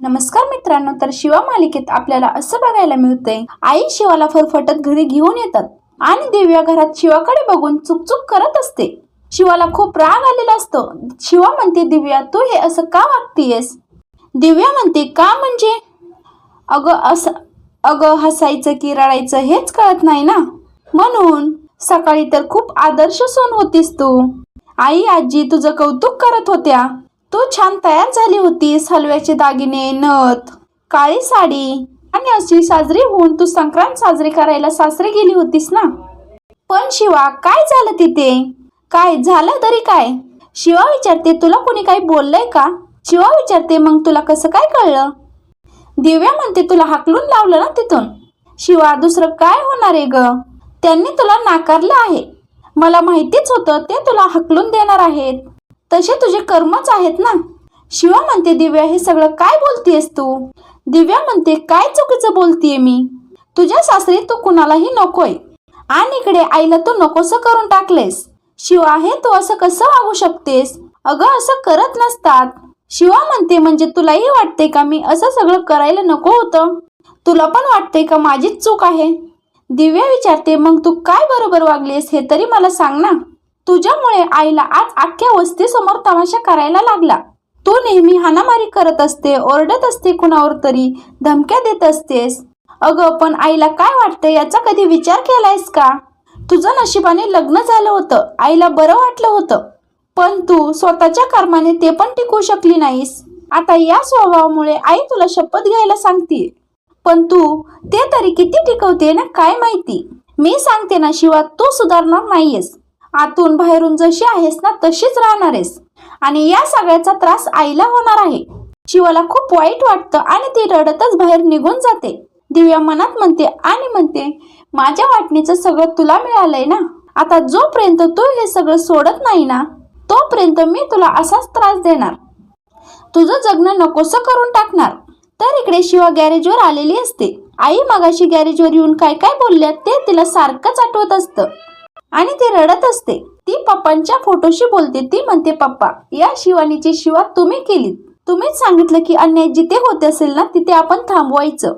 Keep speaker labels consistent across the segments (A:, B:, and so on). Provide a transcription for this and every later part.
A: नमस्कार मित्रांनो तर शिवा मालिकेत आपल्याला असं बघायला मिळतंय आई शिवाला फरफटत घरी घेऊन येतात आणि दिव्या घरात शिवाकडे बघून चुकचुक करत असते. शिवाला खूप राग आलेला असतो. शिवा म्हणते दिव्या तू हे असं का वागतीयस? दिव्या म्हणते का म्हणजे? अगं असं अगं हसायचं की रडायचं हेच कळत नाही ना? म्हणून? सकाळी तर खूप आदर्श सोन होतीस तू. आई आजी तुझं कौतुक करत होत्या. तू छान तयार झाली होतीस हलव्याचे दागिने नथ काळी साडी. आणि अशी साजरी होऊन तू संक्रांत साजरी करायला सासरी गेली होतीस ना? पण शिवा काय झालं तिथे? काय झालं तरी काय? शिवा विचारते तुला कोणी काही बोललंय का? शिवा विचारते मग तुला कसं काय कळलं? दिव्या म्हणते तुला हाकलून लावलं ना तिथून? शिवा दुसरं काय होणार आहे ग? त्यांनी तुला नाकारलं आहे. मला माहितीच होतं ते तुला हकलून देणार आहेत. तसे तुझे कर्मच आहेत ना? शिवा म्हणते दिव्या हे सगळं काय बोलतेस तू? दिव्या म्हणते काय चुकीचं बोलतीये मी? तुझ्या सासरी तू कुणालाही नकोय. आणि इकडे आईला तू नकोसं करून टाकलेस. शिवा हे तू असं कसं वागू शकतेस? अगं असं करत नसतात. शिवा म्हणते म्हणजे तुलाही वाटते का मी असं सगळं करायला नको होतं? तुला पण वाटते का माझीच चूक आहे? दिव्या विचारते मग तू काय बरोबर वागलीस हे तरी मला सांग ना. तुझ्यामुळे आईला आज अख्ख्या वस्तीसमोर तमाशा करायला लागला. तू नेहमी हाणामारी करत असते ओरडत असते कुणावर तरी धमक्या देत असतेस. अगं पण आईला काय वाटतं याचा कधी विचार केलायस का? तुझं नशिबाने लग्न झालं होतं आईला बरं वाटलं होतं. पण तू स्वतःच्या कर्माने ते पण टिकू शकली नाहीस. आता या स्वभावामुळे आई तुला शपथ घ्यायला सांगते पण तू ते तरी किती टिकवते ना काय माहिती? मी सांगते ना शिवा तू सुधारणार नाहीयेस. आतून बाहेरून जशी आहेस ना तशीच राहणार आहेस. आणि या सगळ्याचा त्रास आईला होणार आहे. शिवाला खूप वाईट वाटतं आणि ती रडतच बाहेर निघून जाते. दिव्या मनात म्हणते आणि म्हणते माझ्या वाटणीचं सगळं तुला मिळालंय ना? आता जोपर्यंत तू हे सगळं सोडत नाही ना तोपर्यंत मी तुला असाच त्रास देणार. तुझं जगणं नकोसं करून टाकणार. तर इकडे शिवा गॅरेजवर आलेली असते. आई मगाशी गॅरेजवर येऊन काय काय बोलल्या ते तिला सारखंच आठवत असतं. आणि ती रडत असते. ती पप्पांच्या फोटोशी बोलते. ती म्हणते पप्पा या शिवानीची शिवा तुम्ही केलीत. तुम्हीच सांगितलं की अन्याय जिथे होत असेल ना तिथे आपण थांबवायचं.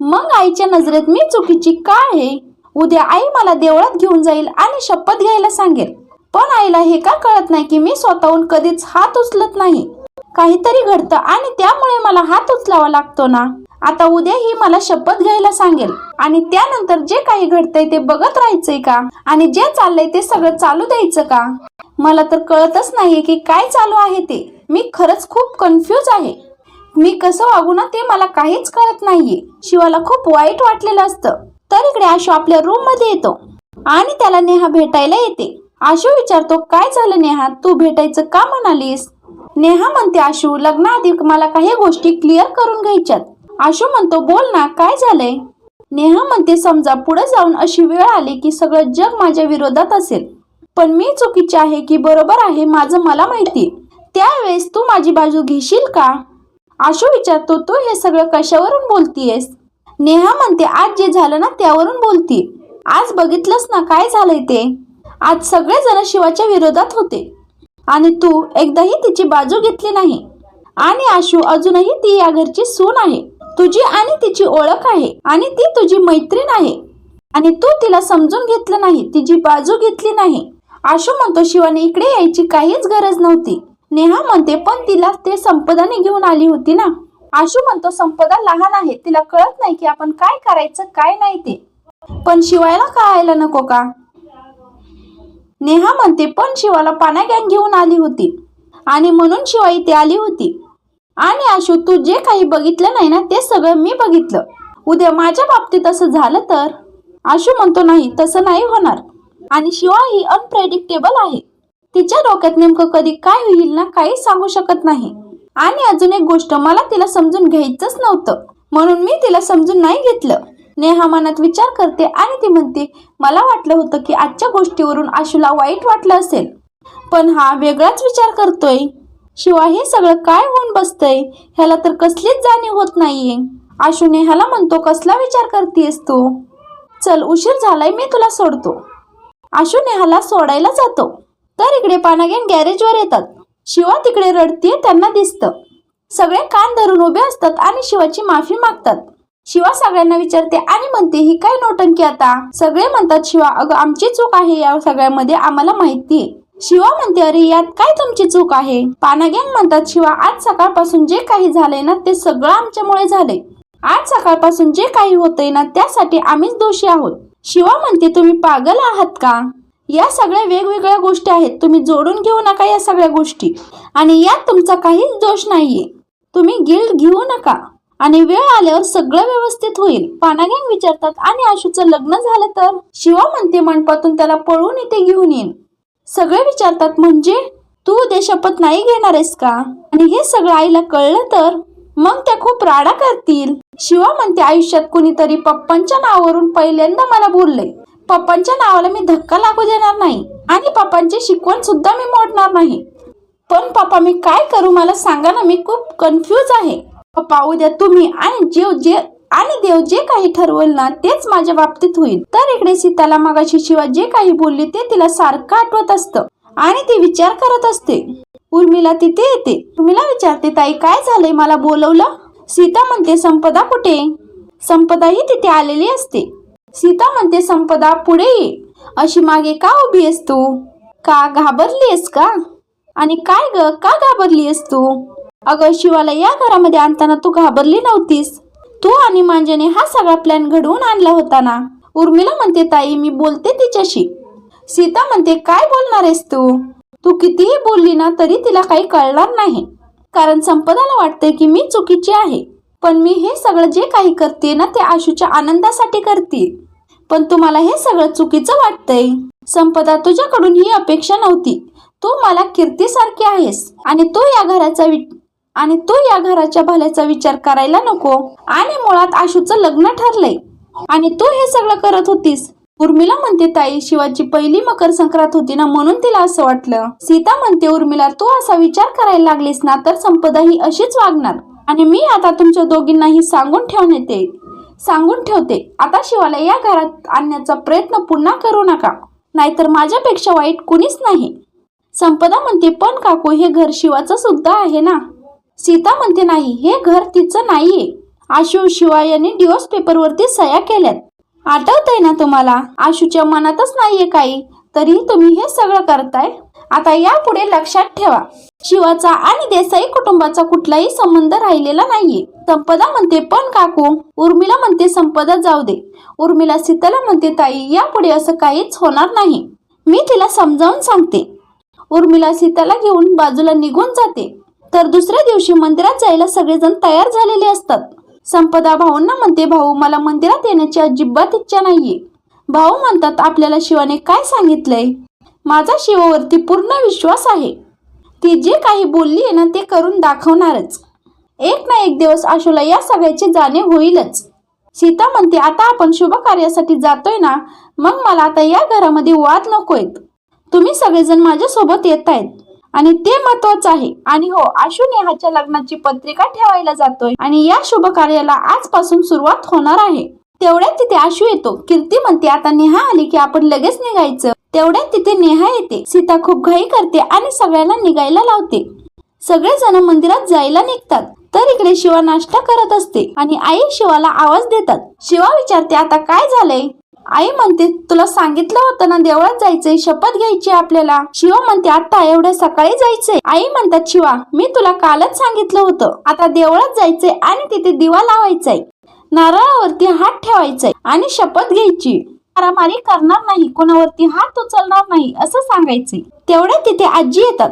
A: मग आईच्या नजरेत मी चुकीची का आहे? उद्या आई मला देवळात घेऊन जाईल आणि शपथ घ्यायला सांगेल. पण आईला हे का कळत नाही की मी स्वतःहून कधीच हात उचलत नाही? काहीतरी घडतं आणि त्यामुळे मला हात उचलावा लागतो ना? आता उद्या ही मला शपथ घ्यायला सांगेल. आणि त्यानंतर जे काही घडतंय ते बघत राहायचंय का? आणि जे चाललंय ते सगळं चालू द्यायचं का? मला तर कळतच नाहीये की काय चालू आहे ते. मी खरंच खूप कन्फ्यूज आहे. मी कसं वागू ना ते मला काहीच कळत नाहीये. शिवाला खूप वाईट वाटलेलं असतं. तर इकडे आशू आपल्या रूममध्ये येतो. आणि त्याला नेहा भेटायला येते. आशू विचारतो काय झालं नेहा? तू भेटायचं का म्हणालीस? नेहा म्हणते आशू लग्नाआधी मला काही गोष्टी क्लिअर करून घ्यायच्यात. आशू म्हणतो बोल ना काय झालंय? नेहा म्हणते समजा पुढे जाऊन अशी वेळ आली की सगळं जग माझ्या विरोधात असेल. पण मी चुकीची आहे की बरोबर आहे माझं मला माहिती. त्यावेळेस तू माझी बाजू घेशील का? आशू विचारतो तू हे सगळं कशावरून बोलतीयस? नेहा म्हणते आज जे झालं ना त्यावरून बोलती. आज बघितलंस ना काय झालंय ते? आज सगळे जण शिवाच्या विरोधात होते. आणि तू एकदाही तिची बाजू घेतली नाही. आणि आशू अजूनही ती या घरची सून आहे. तुझी आणि तिची ओळख आहे आणि ती तुझी मैत्रीण आहे. आणि तू तिला समजून घेतलं नाही तिची बाजू घेतली नाही. आशू म्हणतो शिवाने इकडे यायची काहीच गरज नव्हती. नेहा म्हणते पण तिला ते संपदाने घेऊन आली होती ना. आशू म्हणतो संपदा लहान आहे तिला कळत नाही की आपण काय करायचं काय नाही ते. पण शिवायला कळायला नको का? नेहा म्हणते पण शिवाला पाना गँग घेऊन आली होती आणि म्हणून शिवाई ती आली होती. आणि आशू तू जे काही बघितलं नाही ना ते सगळं मी बघितलं. उद्या माझ्या बाबतीत असं झालं तर? आशू म्हणतो नाही तसं नाही होणार. आणि शिवा ही अनप्रेडिक्टेबल आहे. तिच्या डोक्यात नेमकं कधी काय होईल ना काही सांगू शकत नाही. आणि अजून एक गोष्ट मला तिला समजून घ्यायचंच नव्हतं. म्हणून मी तिला समजून नाही घेतलं. नेहा मनात विचार करते आणि ती म्हणते मला वाटलं होतं की आजच्या गोष्टीवरून आशूला वाईट वाटलं असेल. पण हा वेगळाच विचार करतोय. शिवाय हे सगळं काय होऊन बसतंय? ह्याला तर कसलीच जाणीव होत नाहीये. आशू नेहाला म्हणतो कसला विचार करतेस तू? चल उशीर झालाय मी तुला सोडतो. आशू नेहाला सोडायला जातो. तर इकडे पानागेन गॅरेजवर येतात. शिवा तिकडे रडतीये त्यांना दिसतं. सगळे कान धरून उभे असतात आणि शिवाची माफी मागतात. शिवा सगळ्यांना विचारते आणि म्हणते ही काय नोटंकी आता? सगळे म्हणतात शिवा अगं आमची चूक आहे या सगळ्यामध्ये आम्हाला माहिती आहे शिवा म्हणते अरे यात काय तुमची चूक आहे? पानागेंग म्हणतात शिवा आज सकाळपासून जे काही झालंय ना ते सगळं आमच्यामुळे झालंय. आज सकाळपासून जे काही होतंय ना त्यासाठी आम्हीच दोषी आहोत. शिवा म्हणते तुम्ही पागल आहात का? या सगळ्या वेगवेगळ्या गोष्टी आहेत. तुम्ही जोडून घेऊ नका या सगळ्या गोष्टी. आणि यात तुमचा काहीच दोष नाहीये. तुम्ही गिल्ड घेऊ नका. आणि वेळ आल्यावर सगळं व्यवस्थित होईल. पानागेंग विचारतात आणि आशूचं लग्न झालं तर? शिवा म्हणते मंडपातून त्याला पळून इथे घेऊन येईन. सगळे विचारतात म्हणजे? तू उद्या शपथ नाही घेणार आहेस का? आणि हे सगळं आईला कळलं तर मग त्या खूप राडा करतील. शिवा म्हणते आयुष्यात कुणीतरी पप्पांच्या नावावरून पहिल्यांदा मला बोलले पप्पांच्या नावाला मी धक्का लागू देणार नाही आणि पप्पांची शिकवण सुद्धा मी मोडणार नाही. पण पप्पा मी काय करू? मला सांगा ना मी खूप कन्फ्यूज आहे. पप्पा उद्या तुम्ही आणि जीव जे आणि देव जे काही ठरवल ना तेच माझ्या बाबतीत होईल. तर इकडे सीताला मागाशी शिवा जे काही बोलली ते तिला सारखं आठवत असतं. आणि ती विचार करत असते. उर्मिला तिथे येते. उर्मिला विचारते ताई काय झालंय? मला बोलवलं? सीता म्हणते संपदा कुठे? संपदाही तिथे आलेली असते. सीता म्हणते संपदा पुढे ये. अशी मागे का उभी आहेस तू? का घाबरली आहेस का? आणि काय ग? का घाबरली आहेस तू? अगं शिवाला या घरामध्ये आणताना तू घाबरली नव्हतीस. तू आणि मांजने हा सगळा प्लॅन घडवून आणला होता ना? उर्मिला म्हणते ताई मी बोलते तिच्याशी. सीता म्हणते काय बोलणार आहेस तू? तू कितीही बोलली ना तरी तिला काही कळणार नाही. कारण संपदाला वाटते की मी चुकीची आहे. पण मी हे सगळं जे काही करते ना ते आशूच्या आनंदासाठी करते. पण तुम्हाला हे सगळं चुकीचं वाटतंय. संपदा तुझ्याकडून ही अपेक्षा नव्हती. तू मला कीर्तीसारखी आहेस आणि तू या घराचा आणि तू या घराच्या भल्याचा विचार करायला नको. आणि मुळात आशूचं लग्न ठरलंय. आणि तू हे सगळं करत होतीस. उर्मिला म्हणते ताई शिवाची पहिली मकर संक्रांत होती ना म्हणून तिला असं वाटलं. सीता म्हणते उर्मिला तू असा विचार करायला लागलीस ना तर संपदा ही अशीच वागणार. आणि मी आता तुमच्या दोघींनाही सांगून ठेवण्यात येईल सांगून ठेवते. आता शिवाला या घरात आणण्याचा प्रयत्न पुन्हा करू नका. नाहीतर माझ्यापेक्षा वाईट कुणीच नाही. संपदा म्हणते पण काकू हे घर शिवाचं सुद्धा आहे ना. सीता म्हणते नाही हे घर तिचं नाहीये. आशू शिवा यांनी डिवोर्स पेपरवरती सह्या केल्यात. आठवतंय ना तुम्हाला आशूच्या मनातच नाहीये काही तरी तुम्ही हे सगळं करताय? आता यापुढे लक्षात ठेवा. शिवाचा आणि देसाई कुटुंबाचा कुठलाही संबंध राहिलेला नाहीये. संपदा म्हणते पण काकू उर्मिला म्हणते संपदा जाऊ दे. उर्मिला सीताला म्हणते ताई यापुढे असं काहीच होणार नाही. मी तिला समजावून सांगते. उर्मिला सीताला घेऊन बाजूला निघून जाते. तर दुसऱ्या दिवशी मंदिरात जायला सगळेजण तयार झालेले असतात. संपदा भाऊंना म्हणते भाऊ मला मंदिरात येण्याची अजिबात इच्छा नाहीये. भाऊ म्हणतात आपल्याला शिवाने काय सांगितलंय? माझा शिवावरती पूर्ण विश्वास आहे. ती जे काही बोलली आहे ना ते करून दाखवणारच. एक ना एक दिवस आशूला या सगळ्याची जाणीव होईलच. सीता म्हणते आता आपण शुभ कार्यासाठी जातोय ना मग मला आता या घरामध्ये वाद नकोयत. तुम्ही सगळेजण माझ्यासोबत येत आहेत आणि ते महत्वाचं आहे. आणि हो आशु नेहाच्या लग्नाची पत्रिका ठेवायला जातोय. आणि या शुभ कार्याला आजपासून सुरुवात होणार आहे. तेवढ्यात तिथे आशू येतो. कीर्ती म्हणते आता नेहा आली की आपण लगेच निघायचं. तेवढ्यात तिथे नेहा येते. सीता खूप घाई करते आणि सगळ्यांना निघायला लावते. सगळेजण मंदिरात जायला निघतात. तर इकडे शिवा नाश्ता करत असते आणि आई शिवाला आवाज देतात. शिवा विचारते आता काय झालंय? आई म्हणते तुला सांगितलं होतं ना देवळात जायचंय शपथ घ्यायची आपल्याला. शिवा म्हणते आता एवढ्या सकाळी जायचंय. आई म्हणतात शिवा मी तुला कालच सांगितलं होतं. आता देवळात जायचंय आणि तिथे दिवा लावायचाय. नारळावरती हात ठेवायचाय आणि शपथ घ्यायची. मारामारी करणार नाही कोणावरती हात उचलणार नाही असं सांगायचंय. तेवढ्या तिथे आजी येतात.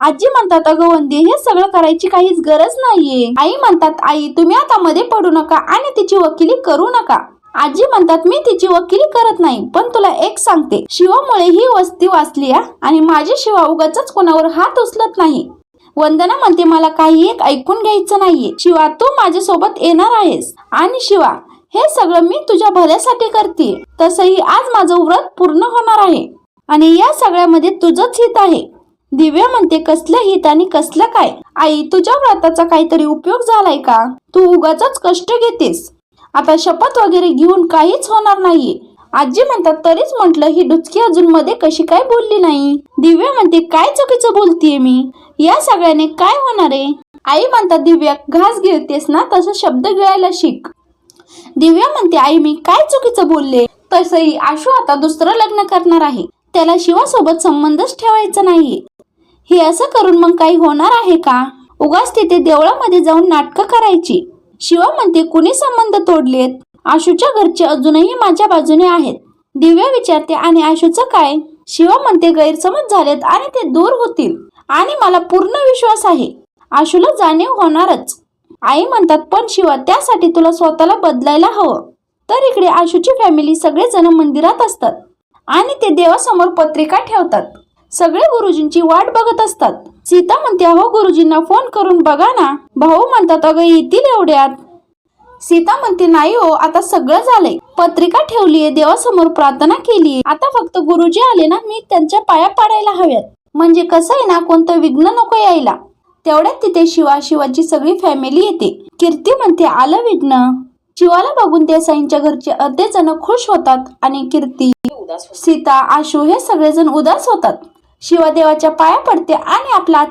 A: आजी म्हणतात अगं वंदे हे सगळं करायची काहीच गरज नाहीये. आई म्हणतात आई तुम्ही आता मध्ये पडू नका आणि तिची वकिली करू नका. आजी म्हणतात मी तिची वकिली करत नाही पण तुला एक सांगते. शिवामुळे ही वस्ती वाचली आणि माझी शिवा उगाच कोणावर हात उचलत नाही. वंदना म्हणते मला काही एक ऐकून घ्यायचं नाहीये. शिवा तू माझ्यासोबत येणार आहेस. आणि शिवा हे सगळं मी तुझ्या भल्यासाठी करते. तसंही आज माझं व्रत पूर्ण होणार आहे. आणि या सगळ्यामध्ये तुझंच हित आहे. दिव्या म्हणते कसलं हित आणि कसलं काय? आई तुझ्या व्रताचा काहीतरी उपयोग झालाय का? तू उगाच कष्ट घेतेस. आता शपथ वगैरे घेऊन काहीच होणार नाहीये. आजी म्हणतात तरीच म्हटलं ही डुचकी अजून मध्ये कशी काय बोलली नाही? दिव्या म्हणते काय चुकीचं बोलतीये मी? या सगळ्याने काय होणार आहे? आई म्हणतात दिव्या घास गिळतेस ना तसं शब्द गिळायला शिक. दिव्या म्हणते आई मी काय चुकीचं बोलले? तसंही आशू आता दुसरं लग्न करणार आहे. त्याला शिवासोबत संबंधच ठेवायचा नाहीये. हे असं करून मग काही होणार आहे का? उगाच तिथे देवळामध्ये जाऊन नाटकं करायची. शिवा म्हणते कुणी संबंध तोडलेत? आशूच्या घरचे अजूनही माझ्या बाजूने आहेत. दिव्या विचारते आणि आशूचं काय? शिवा म्हणते गैरसमज झालेत आणि ते दूर होतील आणि मला पूर्ण विश्वास आहे. आशूला जाणीव होणारच. आई म्हणतात पण शिवा त्यासाठी तुला स्वतःला बदलायला हवं. तर इकडे आशूची फॅमिली सगळेजण मंदिरात असतात आणि ते देवासमोर पत्रिका ठेवतात. सगळे गुरुजींची वाट बघत असतात. सीता म्हणते अहो गुरुजींना फोन करून बघा ना. भाऊ म्हणतात अगं येतील एवढ्यात. सीता म्हणते नाही हो आता सगळं झालंय. पत्रिका ठेवलीये देवासमोर प्रार्थना केलीये आता फक्त गुरुजी आले ना मी त्यांच्या पाया पाडायला हव्यात. म्हणजे कसं आहे ना कोणतं विघ्न नको यायला. तेवढ्यात तिथे शिवा शिवाची सगळी फॅमिली येते. कीर्ती म्हणते आलं विघ्न. शिवाला बघून देसाईंच्या घरचे अर्धे जण खुश होतात आणि कीर्ती सीता आशू हे सगळेजण उदास होतात. शिवादेवाच्या पाया पडते आणि आपला